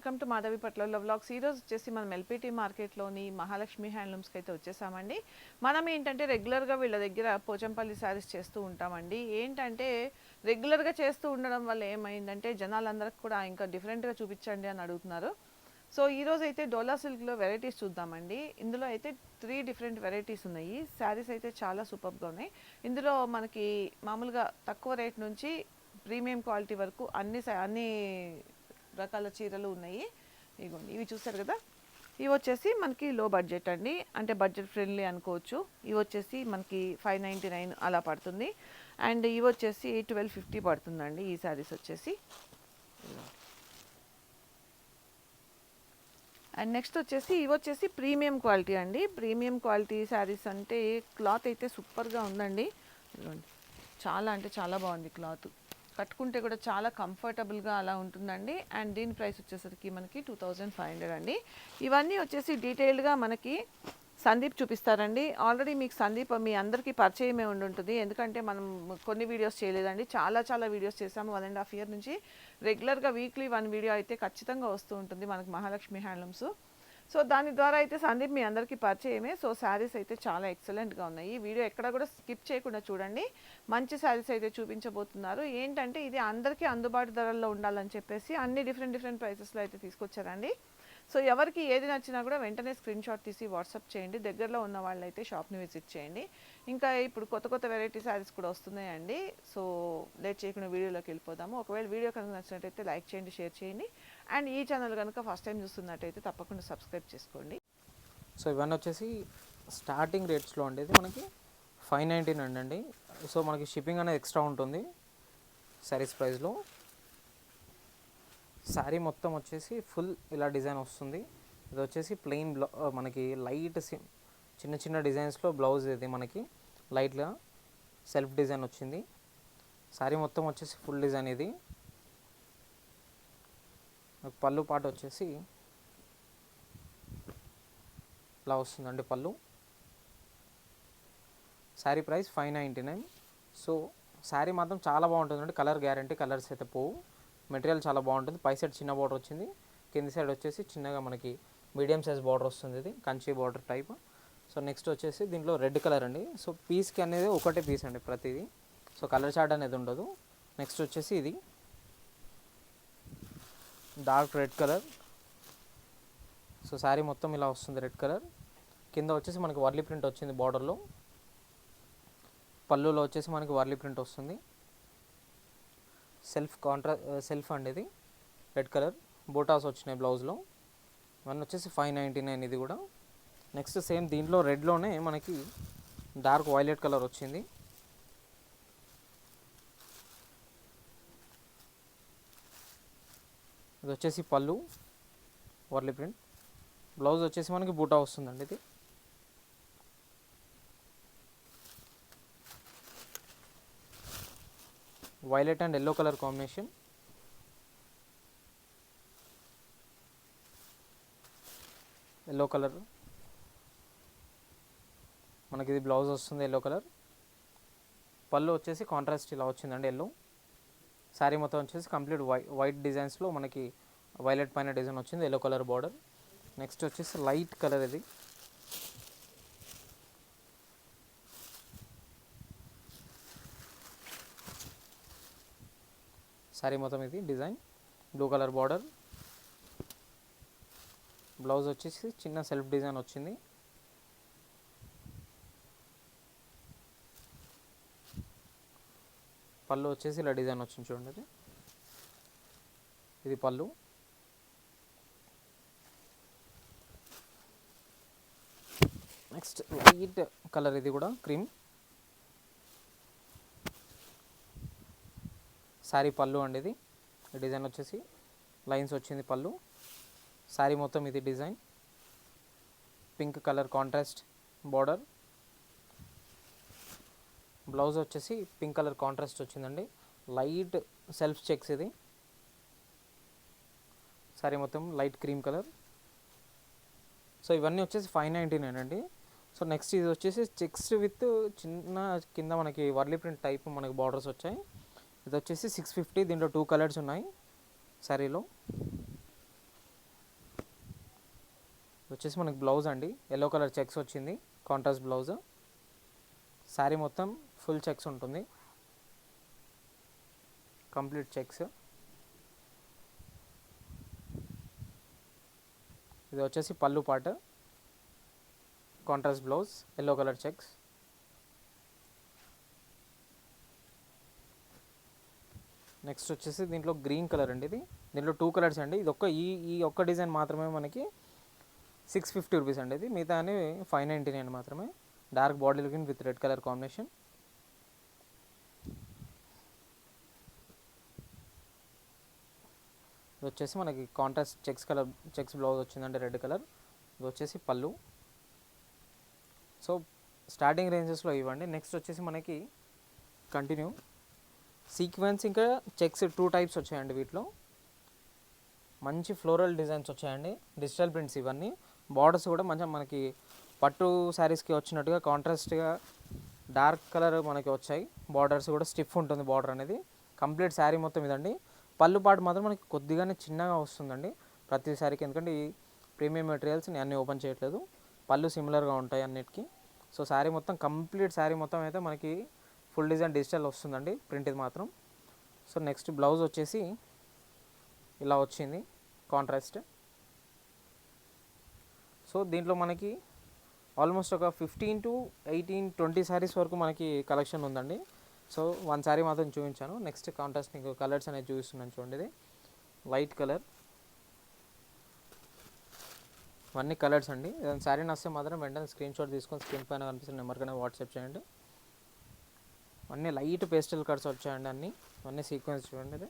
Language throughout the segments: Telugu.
వెల్కమ్ టు మాధవి పట్ల వ్లాగ్స్ ఈరోజు వచ్చేసి మనం ఎల్పిటి మార్కెట్లోని మహాలక్ష్మి హ్యాండ్లూమ్స్కి అయితే వచ్చేసామండి. మనం ఏంటంటే రెగ్యులర్గా వీళ్ళ దగ్గర పోచంపల్లి శారీస్ చేస్తూ ఉంటామండి. ఏంటంటే రెగ్యులర్గా చేస్తూ ఉండడం వల్ల ఏమైందంటే జనాలందరికి కూడా ఇంకా డిఫరెంట్గా చూపించండి అని అడుగుతున్నారు. సో ఈరోజు అయితే డోలా సిల్క్లో వెరైటీస్ చూద్దామండి. ఇందులో అయితే త్రీ డిఫరెంట్ వెరైటీస్ ఉన్నాయి. శారీస్ అయితే చాలా సూపర్గా ఉన్నాయి. ఇందులో మనకి మామూలుగా తక్కువ రేట్ నుంచి ప్రీమియం క్వాలిటీ వరకు అన్ని అన్ని రకాల చీరలు ఉన్నాయి. ఇగోండి ఇవి చూస్తారు కదా? ఇవి వచ్చేసి మనకి లో బడ్జెట్ అండి. అంటే బడ్జెట్ ఫ్రెండ్లీ అనుకోవచ్చు. ఇవి వచ్చేసి మనకి ఫైవ్ నైంటీ నైన్ అలా పడుతుంది. అండ్ ఇవి వచ్చేసి ట్వెల్వ్ ఫిఫ్టీ పడుతుందండి ఈ శారీస్ వచ్చేసి. అండ్ నెక్స్ట్ వచ్చేసి ఇవి వచ్చేసి ప్రీమియం క్వాలిటీ అండి. ప్రీమియం క్వాలిటీ శారీస్ అంటే క్లాత్ అయితే సూపర్గా ఉందండి. ఇదిగోండి. చాలా అంటే చాలా బాగుంది క్లాత్ కట్టుకుంటే కూడా చాలా కంఫర్టబుల్గా అలా ఉంటుందండి. అండ్ దీని ప్రైస్ వచ్చేసరికి మనకి టూ థౌజండ్ ఫైవ్ హండ్రెడ్ అండి. ఇవన్నీ వచ్చేసి డీటెయిల్డ్గా మనకి సందీప్ చూపిస్తారండి. ఆల్రెడీ మీకు సందీప్ మీ అందరికీ పరిచయమే ఉండి ఉంటుంది. ఎందుకంటే మనం కొన్ని వీడియోస్ చేయలేదండి. చాలా చాలా వీడియోస్ చేసాము వన్ అండ్ హాఫ్ ఇయర్ నుంచి రెగ్యులర్గా వీక్లీ వన్ వీడియో అయితే ఖచ్చితంగా వస్తూ ఉంటుంది మనకి మహాలక్ష్మి హ్యాండ్లూమ్స్. సో దాని ద్వారా అయితే సందీప్ మీ అందరికీ పరిచయమే. సో శారీస్ అయితే చాలా ఎక్సలెంట్గా ఉన్నాయి. ఈ వీడియో ఎక్కడ కూడా స్కిప్ చేయకుండా చూడండి. మంచి శారీస్ అయితే చూపించబోతున్నారు. ఏంటంటే ఇది అందరికీ అందుబాటు ధరల్లో ఉండాలని చెప్పేసి అన్ని డిఫరెంట్ డిఫరెంట్ ప్రైసెస్లో అయితే తీసుకొచ్చారండి. సో ఎవరికి ఏది నచ్చినా కూడా వెంటనే స్క్రీన్ షాట్ తీసి వాట్సాప్ చేయండి. దగ్గరలో ఉన్న వాళ్ళైతే షాప్ని విజిట్ చేయండి. ఇంకా ఇప్పుడు కొత్త కొత్త వెరైటీ శారీస్ కూడా వస్తున్నాయండి. సో లేట్ చేయకుండా వీడియోలోకి వెళ్ళిపోదాము. ఒకవేళ వీడియో కనుక నచ్చినట్టయితే లైక్ చేయండి షేర్ చేయండి. అండ్ ఈ ఛానల్ కనుక ఫస్ట్ టైం చూస్తున్నట్టయితే తప్పకుండా సబ్స్క్రైబ్ చేసుకోండి. సో ఇవన్నీ వచ్చేసి స్టార్టింగ్ రేట్స్లో ఉండేది మనకి ఫైవ్ నైంటీన్ అండి. సో మనకి షిప్పింగ్ అనేది ఎక్స్ట్రా ఉంటుంది. శారీస్ ప్రైస్లో. శారీ మొత్తం వచ్చేసి ఫుల్ ఇలా డిజైన్ వస్తుంది. ఇది వచ్చేసి ప్లెయిన్ బ్లౌ మనకి లైట్ చిన్న చిన్న డిజైన్స్లో బ్లౌజ్ ఇది మనకి. లైట్గా సెల్ఫ్ డిజైన్ వచ్చింది. శారీ మొత్తం వచ్చేసి ఫుల్ డిజైన్ ఇది. పళ్ళు పాట వచ్చేసి ఇలా వస్తుందండి పళ్ళు. Sari price five ninety nine. So sari మాత్రం చాలా బాగుంటుందండి. కలర్ గ్యారంటీ కలర్స్ అయితే పోవు. మెటీరియల్ చాలా బాగుంటుంది. పై సైడ్ చిన్న బార్డర్ వచ్చింది. కింది సైడ్ వచ్చేసి చిన్నగా మనకి మీడియం సైజ్ బార్డర్ వస్తుంది ఇది. Kanchi border type so next వచ్చేసి దీంట్లో రెడ్ కలర్ అండి. సో పీస్కి అనేది ఒకటే పీస్ అండి ప్రతిదీ. సో కలర్ చార్ట్ అనేది ఉండదు. నెక్స్ట్ వచ్చేసి ఇది. Dark red colour so sari మొత్తం ఇలా వస్తుంది రెడ్ కలర్ కింద వచ్చేసి మనకి వర్లీ ప్రింట్ వచ్చింది బార్డర్లో పళ్ళులో వచ్చేసి మనకి వర్లీ ప్రింట్ వస్తుంది. సెల్ఫ్ కాంట్రా సెల్ఫ్ అండి ఇది రెడ్ కలర్. బోటాస్ వచ్చినాయి బ్లౌజ్లో. వన్ వచ్చేసి ఫైవ్ నైంటీ నైన్ ఇది కూడా. నెక్స్ట్ సేమ్ దీంట్లో రెడ్లోనే మనకి డార్క్ వైలెట్ కలర్ వచ్చింది. ఇది వచ్చేసి పళ్ళు వర్లీ ప్రింట్. బ్లౌజ్ వచ్చేసి మనకి బూటా వస్తుందండి ఇది. Violet and yellow colour combination. Yellow colour. మనకి ఇది బ్లౌజ్ వస్తుంది ఎల్లో కలర్. పళ్ళు వచ్చేసి కాంట్రాస్ట్ ఇలా వచ్చిందండి ఎల్లో. శారీ మొత్తం వచ్చేసి కంప్లీట్ వై వైట్ డిజైన్స్లో మనకి వైలెట్ పైన డిజైన్ వచ్చింది ఎల్లో కలర్ బార్డర్. నెక్స్ట్ వచ్చేసి లైట్ కలర్ ఇది. శారీ మొత్తం ఇది design. Blue colour border blouse వచ్చేసి చిన్న సెల్ఫ్ డిజైన్ వచ్చింది. పళ్ళు వచ్చేసి ఇలా డిజైన్ వచ్చింది చూడండి ఇది. పళ్ళు. నెక్స్ట్ వైట్ కలర్ ఇది కూడా క్రీమ్ శారీ పళ్ళు అండి ఇది డిజైన్ వచ్చేసి లైన్స్ వచ్చింది పళ్ళు. శారీ మొత్తం ఇది design. Pink colour contrast border. Blouse వచ్చేసి పింక్ కలర్ కాంట్రాస్ట్ వచ్చిందండి. లైట్ సెల్ఫ్ చెక్స్ ఇది. సారీ మొత్తం లైట్ క్రీమ్ కలర్. సో ఇవన్నీ వచ్చేసి ఫైవ్ నైంటీ నైన్ అండి. సో నెక్స్ట్ ఇది వచ్చేసి చెక్స్ విత్ చిన్న కింద మనకి వర్లీ ప్రింట్ టైప్ మనకి బార్డర్స్ వచ్చాయి. ఇది వచ్చేసి సిక్స్ ఫిఫ్టీ దీంట్లో టూ కలర్స్ ఉన్నాయి. శారీలో వచ్చేసి మనకి బ్లౌజ్ అండి. ఎల్లో కలర్ చెక్స్ వచ్చింది. కాంట్రాస్ట్ బ్లౌజ్ శారీ మొత్తం ఫుల్ చెక్స్ ఉంటుంది. కంప్లీట్ చెక్స్ ఇది వచ్చేసి పళ్ళు పాట. Contrast blouse yellow colour checks next వచ్చేసి దీంట్లో గ్రీన్ కలర్ అండి ఇది. దీంట్లో టూ కలర్స్ అండి. ఇది ఒక్క ఈ ఈ ఒక్క డిజైన్ మాత్రమే మనకి సిక్స్ ఫిఫ్టీ రూపీస్ అండి ఇది. మిగతా అని ఫైవ్ నైంటీ నైన్ మాత్రమే. Dark body looking with red colour combination ఇది వచ్చేసి మనకి contrast checks colour checks blouse వచ్చిందండి రెడ్ కలర్ ఇది వచ్చేసి పళ్ళు. సో స్టార్టింగ్ రేంజెస్లో ఇవ్వండి. నెక్స్ట్ వచ్చేసి మనకి కంటిన్యూ సీక్వెన్స్ ఇంకా చెక్స్ టూ టైప్స్ వచ్చాయండి వీటిలో. మంచి ఫ్లోరల్ డిజైన్స్ వచ్చాయండి. డిజిటల్ ప్రింట్స్ ఇవన్నీ. బార్డర్స్ కూడా మంచిగా మనకి పట్టు శారీస్కి వచ్చినట్టుగా కాంట్రాస్ట్గా డార్క్ కలర్ మనకి వచ్చాయి. బార్డర్స్ కూడా స్టిఫ్ ఉంటుంది బార్డర్ అనేది. కంప్లీట్ శారీ మొత్తం ఇదండి. పళ్ళు పాటు మాత్రం మనకి కొద్దిగానే చిన్నగా వస్తుందండి. ప్రతి శారీకి ఎందుకంటే ఈ ప్రీమియం మెటీరియల్స్ నేను అన్నీ ఓపెన్ చేయట్లేదు. పళ్ళు సిమిలర్గా ఉంటాయి అన్నిటికీ. సో శారీ మొత్తం కంప్లీట్ శారీ మొత్తం అయితే మనకి ఫుల్ డిజైన్ డిజిటల్ వస్తుందండి ప్రింట్ ఇది మాత్రం. సో నెక్స్ట్ బ్లౌజ్ వచ్చేసి ఇలా వచ్చింది కాంట్రాస్ట్ సో దీంట్లో మనకి ఆల్మోస్ట్ ఒక fifteen to eighteen twenty saris వరకు మనకి కలెక్షన్ ఉందండి. సో వన్ శారీ మాత్రం చూపించాను. నెక్స్ట్ కాంట్రాస్ట్ మీకు కలర్స్ అనేది చూపిస్తున్నాను చూడండి ఇది. వైట్ కలర్ ఇవన్నీ కలర్స్ అండి. ఏదైనా శారీ నస్తే మాత్రం వెంటనే స్క్రీన్ షాట్ తీసుకొని స్క్రీన్ పైన కనిపిస్తున్న నెంబర్కైనా వాట్సాప్ చేయండి. అన్నీ లైట్ పేస్టల్ కలర్స్ వచ్చాయండి అన్నీ. అన్నీ సీక్వెన్స్ చూడండి ఇది.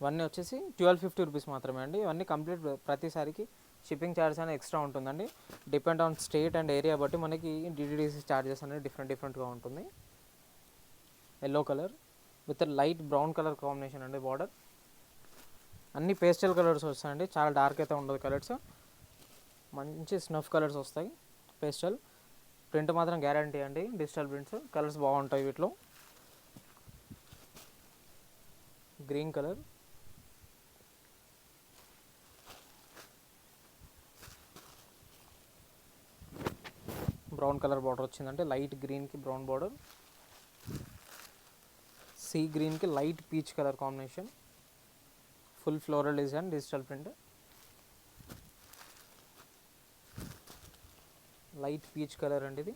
ఇవన్నీ వచ్చేసి ట్వెల్వ్ ఫిఫ్టీ రూపీస్ మాత్రమే అండి. ఇవన్నీ కంప్లీట్ ప్రతిసారికి షిప్పింగ్ ఛార్జెస్ అనేది ఎక్స్ట్రా ఉంటుందండి. Depend on state and area బట్టి మనకి డిడిడిసి ఛార్జెస్ అనేది డిఫరెంట్ డిఫరెంట్గా ఉంటుంది. Yellow colour with light brown colour combination అండి బార్డర్. అన్ని పేస్టల్ కలర్స్ వస్తాయండి. చాలా డార్క్ అయితే ఉండదు కలర్స్. మంచి స్నఫ్ కలర్స్ వస్తాయి పేస్టల్. ప్రింట్ మాత్రం గ్యారంటీ అండి. డిజిటల్ ప్రింట్స్ కలర్స్ బాగుంటాయి వీటిలో. Green colour. Brown colour border వచ్చిందంటే లైట్ గ్రీన్కి బ్రౌన్ బార్డర్. సీ గ్రీన్కి light peach colour combination. Full floral design digital print. Light peach colour అండి ఇది.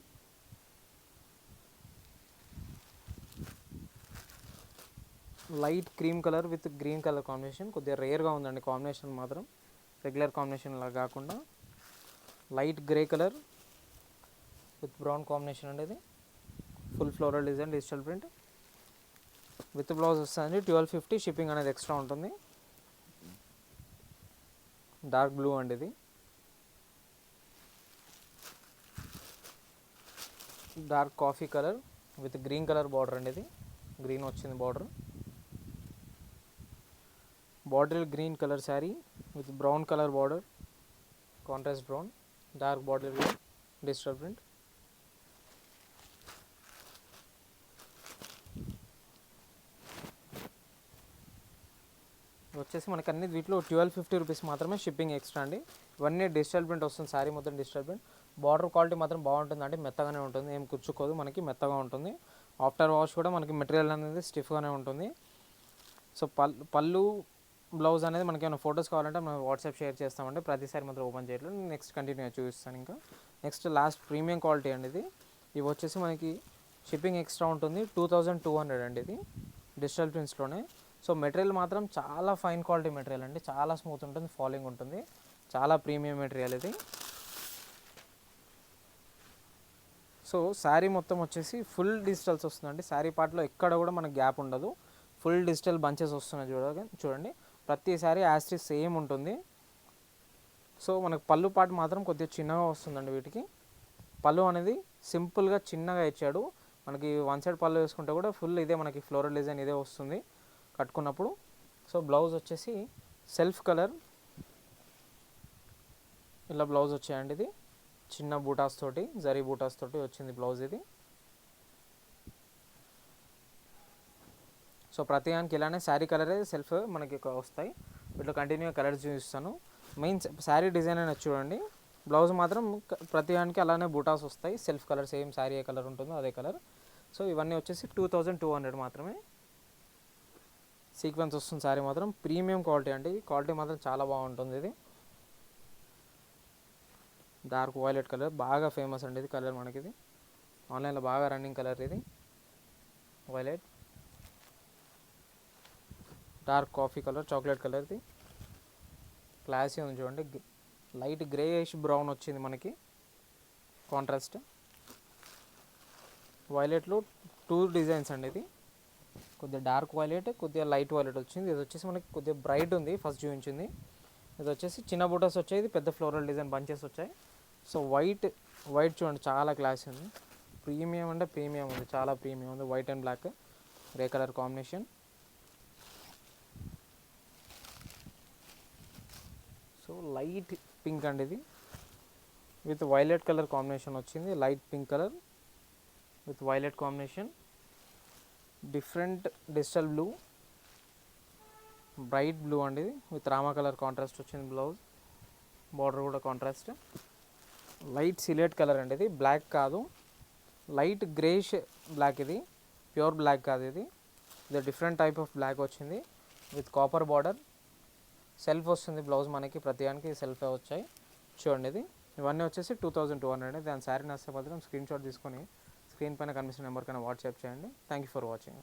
Light cream colour with green colour combination. కొద్దిగా రేర్గా ఉందండి కాంబినేషన్ మాత్రం. రెగ్యులర్ కాంబినేషన్ లా కాకుండా light grey colour with brown combination అండి ఇది. Full floral design digital print with blouse వస్తుంది ట్వెల్వ్ ఫిఫ్టీ షిప్పింగ్ అనేది ఎక్స్ట్రా ఉంటుంది. డార్క్ బ్లూ అండి ఇది. Dark coffee colour with green colour border అండి ఇది గ్రీన్ వచ్చింది border border green colour sari with brown colour border contrast brown dark border digital print వచ్చేసి మనకి అన్ని వీటిలో ట్వెల్వ్ ఫిఫ్టీ రూపీస్ మాత్రమే షిప్పింగ్ ఎక్స్ట్రా అండి. ఇవన్నీ డిజిటల్ ప్రింట్ వస్తుంది శారీ మొత్తం డిజిటల్ ప్రింట్. బార్డర్ క్వాలిటీ మాత్రం బాగుంటుంది అంటే మెత్తగానే ఉంటుంది ఏం కుచ్చుకోదు మనకి మెత్తగా ఉంటుంది. ఆఫ్టర్ వాష్ కూడా మనకి మెటీరియల్ అనేది స్టిఫ్గానే ఉంటుంది. సో పల్ పళ్ళు బ్లౌజ్ అనేది మనకి ఏమైనా ఫొటోస్ కావాలంటే మనం వాట్సాప్ షేర్ చేస్తామండి. ప్రతిసారి మాత్రం ఓపెన్ చేయట్లేదు. నెక్స్ట్ కంటిన్యూ చూపిస్తాను ఇంకా. నెక్స్ట్ లాస్ట్ ప్రీమియం క్వాలిటీ అండి ఇది. ఇవి వచ్చేసి మనకి షిప్పింగ్ ఎక్స్ట్రా ఉంటుంది. టూ థౌజండ్ టూ హండ్రెడ్ అండి ఇది. డిజిటల్ ప్రింట్స్లోనే సో మెటీరియల్ మాత్రం చాలా ఫైన్ క్వాలిటీ మెటీరియల్ అండి. చాలా స్మూత్ ఉంటుంది ఫాలింగ్ ఉంటుంది. చాలా ప్రీమియం మెటీరియల్ ఇది. సో శారీ మొత్తం వచ్చేసి ఫుల్ డిజిటల్స్ వస్తుందండి. శారీ పార్ట్లో ఎక్కడ కూడా మనకు గ్యాప్ ఉండదు. ఫుల్ డిజిటల్ బంచెస్ వస్తున్నాయి చూడ చూడండి. ప్రతి sari as it is same ఉంటుంది. సో మనకు పళ్ళు పాటు మాత్రం కొద్దిగా చిన్నగా వస్తుందండి వీటికి. పళ్ళు అనేది సింపుల్గా చిన్నగా ఇచ్చాడు. మనకి వన్ సైడ్ పళ్ళు వేసుకుంటే కూడా ఫుల్ ఇదే మనకి ఫ్లోరల్ డిజైన్ ఇదే వస్తుంది. కట్టుకున్నప్పుడు సో బ్లౌజ్ వచ్చేసి సెల్ఫ్ కలర్. ఇలా బ్లౌజ్ వచ్చాయండి ఇది. చిన్న బూటాస్ తోటి జరీ బూటాస్ తోటి వచ్చింది బ్లౌజ్ ఇది. సో ప్రతి దానికి ఇలానే శారీ కలరే సెల్ఫ్ మనకి వస్తాయి. వీటిలో కంటిన్యూ కలర్స్ చూపిస్తాను. మెయిన్ శారీ డిజైన్ అనేది చూడండి. బ్లౌజ్ మాత్రం ప్రతి దానికి అలానే బూటాస్ వస్తాయి. సెల్ఫ్ కలర్ సేమ్ శారీ ఏ కలర్ ఉంటుందో అదే కలర్. సో ఇవన్నీ వచ్చేసి టూ థౌజండ్ టూ హండ్రెడ్ మాత్రమే. సీక్వెన్స్ వస్తుంది శారీ మాత్రం ప్రీమియం క్వాలిటీ అండి. క్వాలిటీ మాత్రం చాలా బాగుంటుంది ఇది. డార్క్ వైలెట్ కలర్ బాగా ఫేమస్ అండి ఇది కలర్ మనకి ఇది. ఆన్లైన్లో బాగా రన్నింగ్ కలర్ ఇది. Violet. Dark coffee colour chocolate కలర్ది క్లాసీ ఉంది చూడండి. లైట్ గ్రేయిష్ బ్రౌన్ వచ్చింది మనకి. కాంట్రాస్ట్. వైలెట్లో టూ డిజైన్స్ అండి ఇది. కొద్దిగా డార్క్ వైలెట్ కొద్దిగా లైట్ వైలెట్ వచ్చింది. ఇది వచ్చేసి మనకి కొద్దిగా బ్రైట్ ఉంది ఫస్ట్ చూపించింది ఇది వచ్చేసి చిన్న బూటస్ వచ్చాయి ఇది పెద్ద ఫ్లోరల్ డిజైన్ బంచెస్ వచ్చాయి. సో వైట్ వైట్ చూడండి చాలా క్లాస్ ఉంది. ప్రీమియం అంటే ప్రీమియం ఉంది చాలా ప్రీమియం ఉంది white and black grey colour combination so light pink అండి ఇది. విత్ వైలెట్ కలర్ కాంబినేషన్ వచ్చింది light pink colour with violet combination different digital blue bright blue అండి ఇది విత్ రామా కలర్ కాంట్రాస్ట్ వచ్చింది బ్లౌజ్ బార్డర్ కూడా కాంట్రాస్ట్. లైట్ సిలేట్ కలర్ అండి ఇది బ్లాక్ కాదు. లైట్ గ్రేష్ బ్లాక్ ఇది ప్యూర్ బ్లాక్ కాదు ఇది. ఇది డిఫరెంట్ టైప్ ఆఫ్ బ్లాక్ వచ్చింది విత్ కాపర్ బార్డర్. సెల్ఫ్ వస్తుంది బ్లౌజ్ మనకి ప్రతి దానికి సెల్ఫ్ వచ్చాయి. చూడండి ఇది ఇవన్నీ వచ్చేసి టూ థౌజండ్ టూ హండ్రెడ్. దాని శారీ నచ్చే మాత్రం స్క్రీన్ షాట్ తీసుకొని స్క్రీన్ పైన కనిపిస్తున్న నెంబర్ కన్నా వాట్సాప్ చేయండి. Thank you for watching